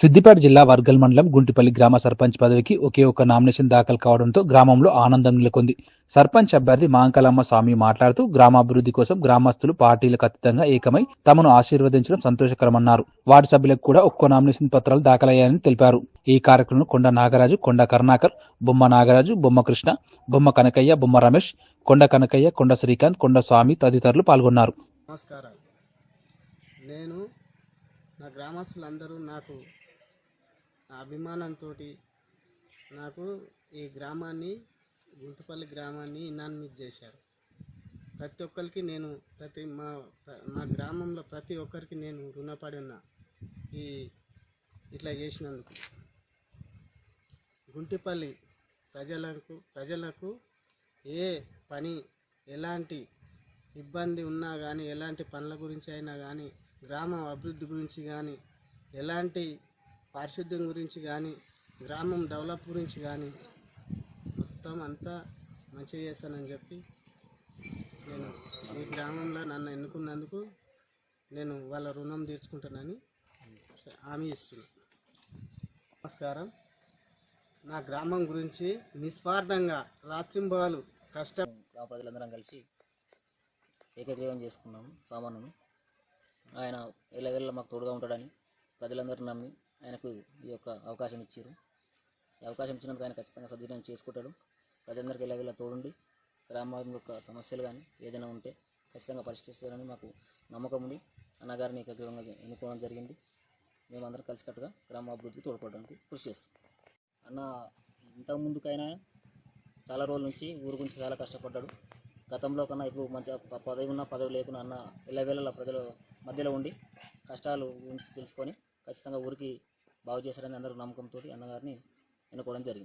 సిద్దిపేట జిల్లా వర్గల్ మండలం గుంటిపల్లి గ్రామ సర్పంచ్ పదవికి ఒకే ఒక నామినేషన్ దాఖలు కావడంతో గ్రామంలో ఆనందం నెలకొంది. సర్పంచ్ అభ్యర్థి మాంకలమ్మ స్వామి మాట్లాడుతూ గ్రామాభివృద్ధి కోసం గ్రామస్తులు పార్టీలకు అతీతంగా ఏకమై తమను ఆశీర్వదించడం సంతోషకరమన్నారు. వార్డు సభ్యులకు కూడా ఒక్కో నామినేషన్ పత్రాలు దాఖలయ్యాయని తెలిపారు. ఈ కార్యక్రమంలో కొండ నాగరాజు కొండ కరుణాకర్ బొమ్మ నాగరాజు బొమ్మ కృష్ణ బొమ్మ కనకయ్య బొమ్మ రమేష్ కొండ కనకయ్య కొండ శ్రీకాంత్ కొండ స్వామి తదితరులు పాల్గొన్నారు. నమస్కారం. నేను నా గ్రామస్తులందరూ నాకు అభిమానంతో నాకు ఈ గ్రామాన్ని గుంటుపల్లి గ్రామాన్ని ఇనాన్మిట్ చేశారు. ప్రతి ఒక్కరికి నేను ప్రతి మా మా గ్రామంలో ప్రతి ఒక్కరికి నేను రుణపడి ఉన్నా ఈ ఇట్లా చేసినందుకు. గుంటిపల్లి ప్రజలకు ప్రజలకు ఏ పని ఎలాంటి ఇబ్బంది ఉన్నా కానీ ఎలాంటి పనుల గురించి అయినా కానీ గ్రామం అభివృద్ధి గురించి కానీ ఎలాంటి పారిశుద్ధ్యం గురించి కానీ గ్రామం డెవలప్ గురించి కానీ మొత్తం అంతా మంచిగా చేస్తానని చెప్పి నేను ఈ గ్రామంలో నన్ను ఎన్నుకున్నందుకు నేను వాళ్ళ రుణం తీర్చుకుంటానని హామీ ఇస్తున్నాను నమస్కారం. నా గ్రామం గురించి నిస్వార్థంగా రాత్రింబాలు కష్టం గ్రామ ప్రజలందరం కలిసి ఏకగ్రీవం చేసుకున్నాము సామాను ఆయన ఎల్లవెల్ల మాకు తోడుగా ఉంటాడని ప్రజలందరూ నమ్మి ఆయనకు ఈ యొక్క అవకాశం ఇచ్చారు. ఈ అవకాశం ఇచ్చినందుకు ఆయన ఖచ్చితంగా సద్వినియోగం చేసుకుంటాడు. ప్రజలందరికీ ఎల్లవెల్ల తోడుండి గ్రామం యొక్క సమస్యలు కానీ ఏదైనా ఉంటే ఖచ్చితంగా పరిష్కరిస్తారని మాకు నమ్మకం ఉండి అన్నగారిని ఏకగ్రీవంగా ఎన్నుకోవడం జరిగింది. మేమందరం కలిసికట్టుగా గ్రామ అభివృద్ధికి తోడ్పడడానికి కృషి చేస్తాం. అన్న ఇంతకు ముందుకైనా చాలా రోజుల నుంచి ఊరు గురించి చాలా కష్టపడ్డాడు. గతంలో కన్నా ఇప్పుడు మంచిగా ప- పదవి ఉన్న పదవి లేకున్నా అన్న ఎల్లవేళలా ప్రజల మధ్యలో ఉండి కష్టాలు గురించి తెలుసుకొని ఖచ్చితంగా ఊరికి బాగు చేశారని అందరూ నమ్మకంతో అన్నగారిని ఎన్నుకోవడం జరిగింది.